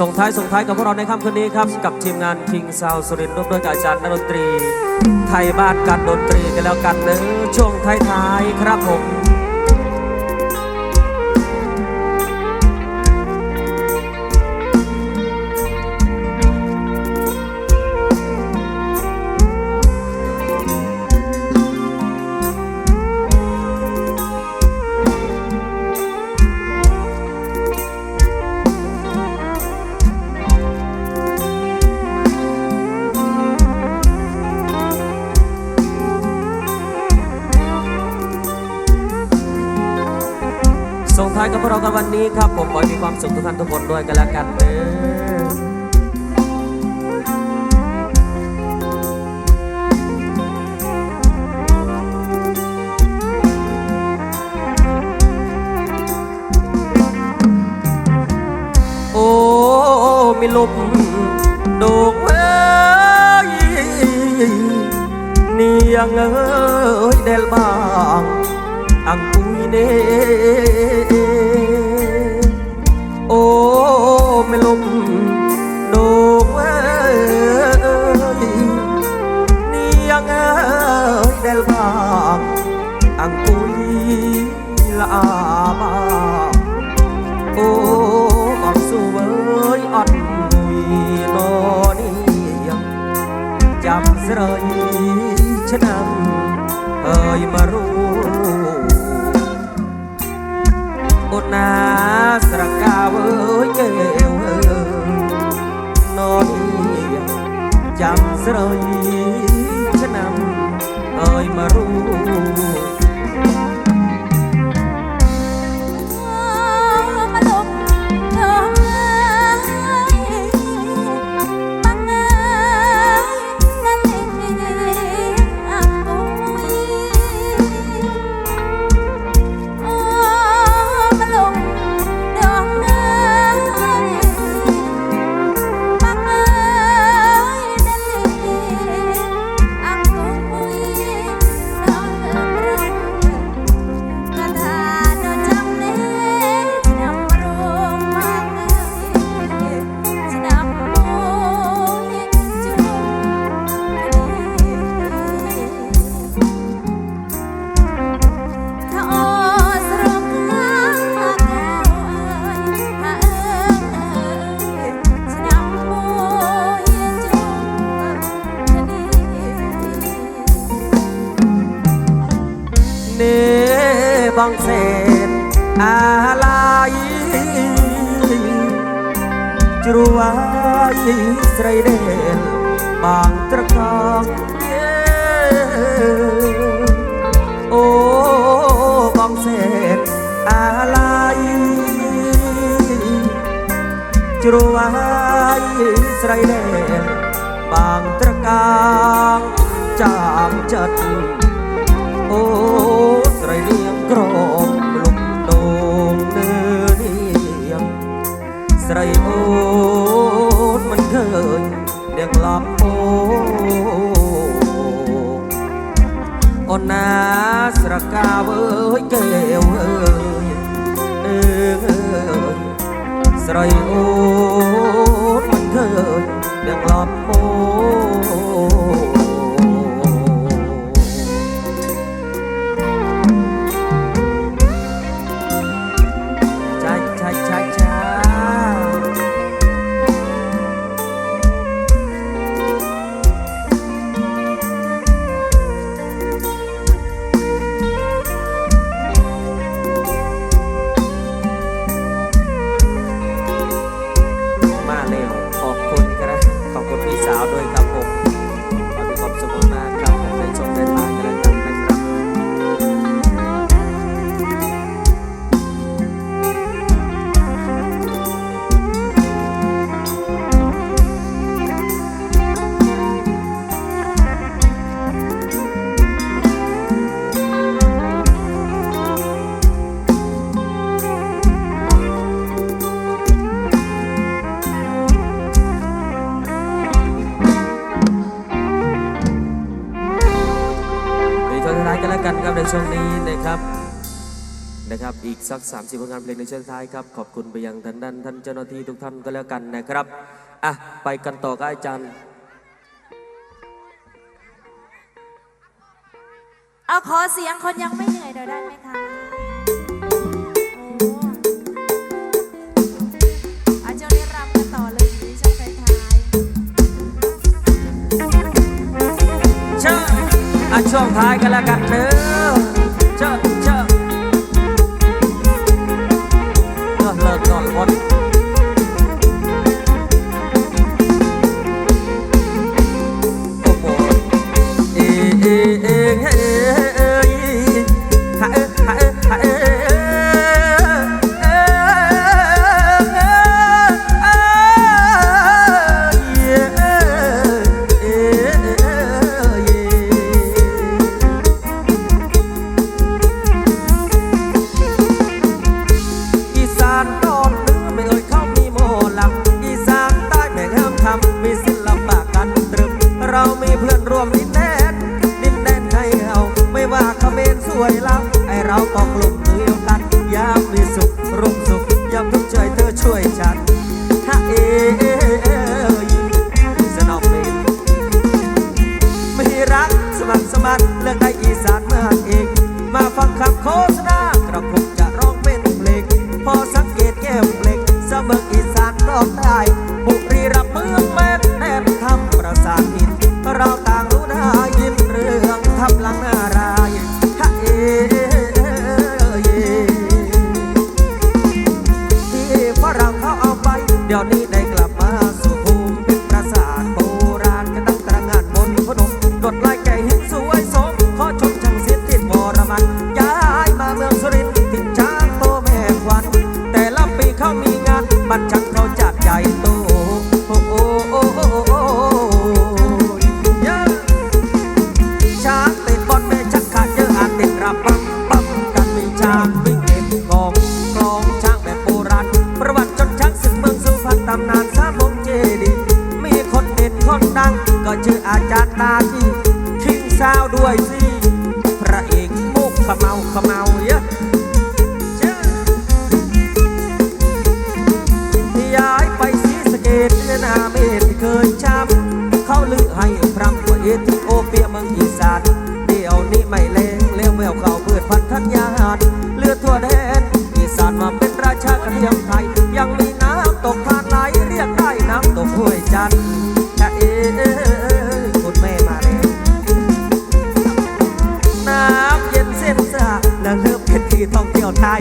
ส่งท้ายส่งท้ายกับพวกเราในค่ำคืนนี้ครับ กับทีมงานคิงซาวสุรินทร์ร่วมด้วยกับอาจารย์นักดนตรี ไทยบ้านการดนตรีกันแล้วกันเนอะช่วงท้ายๆครับผม นวันนี้ครับผมขอให้มีความสุขทุกท่านทุกคนด้วยกันแล้วกันเนอะโอ้มีลมโดกเว้ยเนียงเอ้ยเดลบางอังคุยเด้ โอ้ไม่ลุ ននចាំស្រីឆ្នាំអើយមក บางเศษอะไรจรวายสไรเดนบางตระกองเย้โอ้บางเศษอะไรจรวาย ក្រមលំដងនៅនេះស្រីអូនមិនឃើញអ្នកឡប់អូអូនណាស្រកាវើយកែវអើយអើយស្រីអូ อีกสัก 30ผลงานเพลงในช่วงท้ายครับ ขอบคุณไปยังท่านด้านท่านเจ้าหน้าที่ทุกท่านก็แล้วกันนะครับ อะ ไปกันต่อกับอาจารย์ เอาขอเสียงคนยังไม่เหนื่อยได้ไหมคะโอ้อาจารย์รำกันต่อเลยช่วงท้าย เชิญอะช่วงท้ายกันแล้วกันเถอะ one. ันช่างเขาจากใหญ่โตโอ้โอ้โอ้โอ้โอ้ช้างติดบอลแม่ชักขาดเยอะอาจติดระปังปั๊มกันมีช้างวิ่งเก็บกองกองช้างแบบโบราณประวัติจนช้างสึกเมืองสุพรรณตำนานสามองเจดีมีคนเด่นคนดัง ก็ชื่ออาจารย์ตาที่คิงสาวด้วยสิพระเอกมุกขมเอาขมเอาเยอะ คุณแม่มาแล้วน้ำเย็นเส้นสะและเริ่มเป็นที่ท่องเที่ยวไทย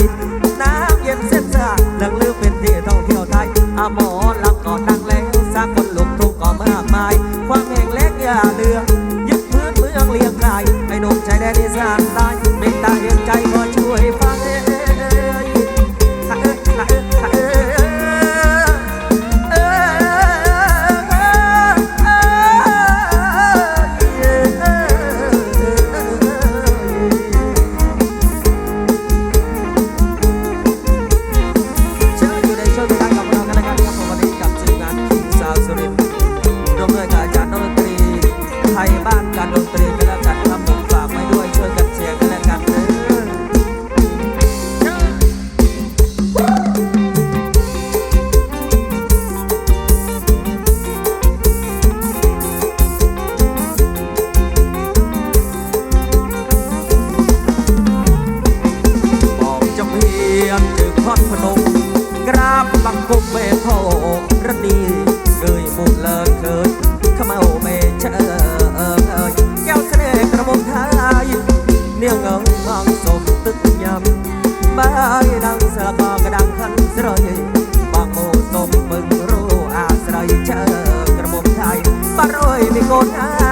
night.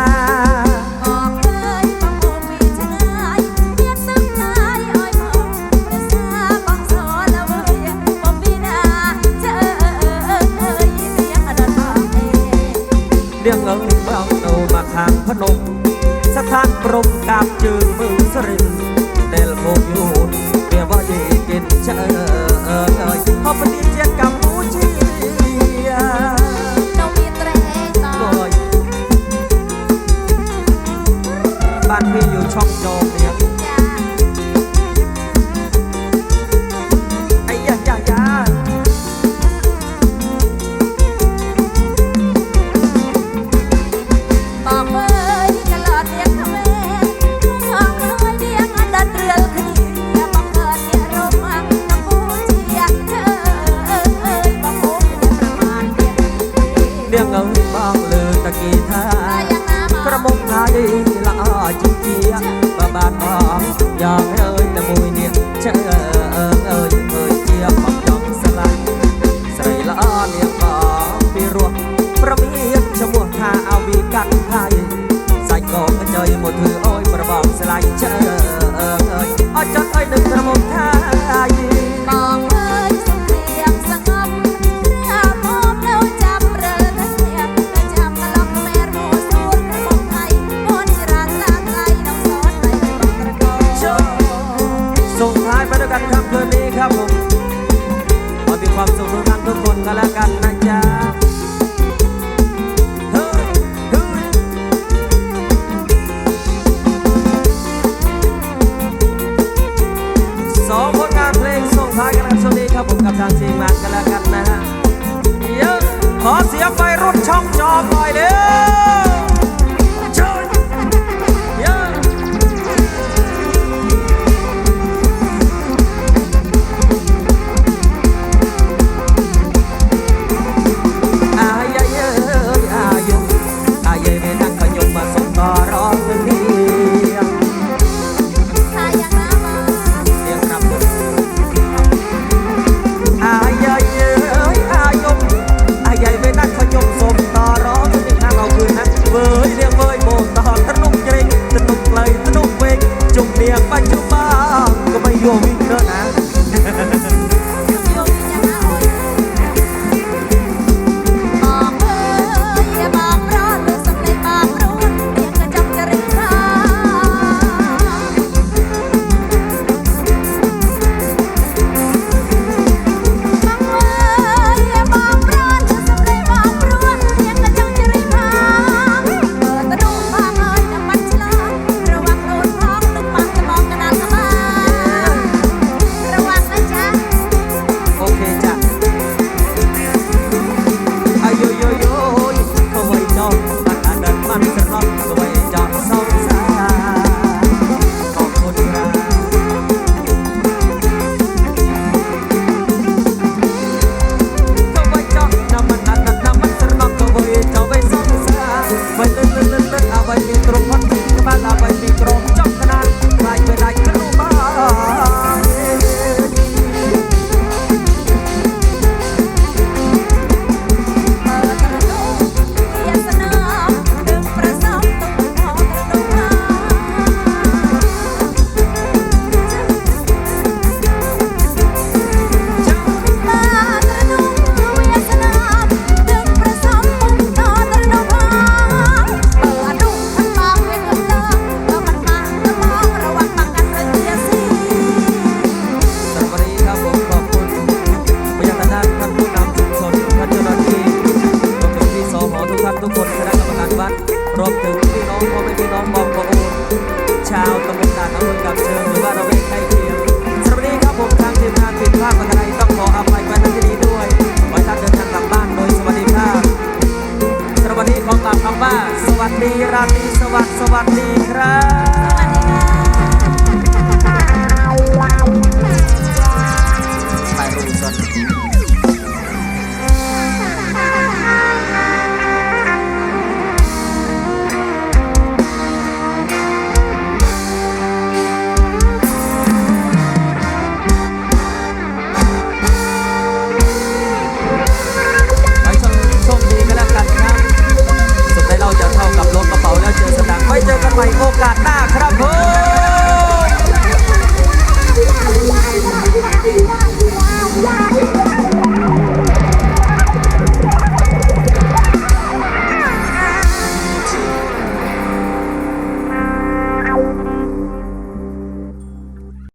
ไข่សាច់កកចុយមកធ្វើអោយប្របងស្លាញ់ជើអើយអត់ចត់អើយនឹងប្រមុខថាបងអើយសុខៀងសង្ងំរាមកនៅចាប់រើតែស្ញាប់តែចាប់ក្លុកមែរមួយស្រួលរបស់ថៃមុនរាតាថ្លៃនំសតតែបងត្រកោសូមថ្លៃមកដល់កាន់ខាំខ្លួននេះครับผมขอมีความสุขทุกท่านทุกคนก็แล้วกันนะจ๊ะ กับทางซีมงานกันแล้วกันนะฮะเยอะขอเสียไฟรุ่นช่องจอไปเอยเด้อ ដើម្បីមីក្រូផុតពីក្បាលដើម្បីមីក្រូច รัตรีสวัสดิ์สวัสดีครับ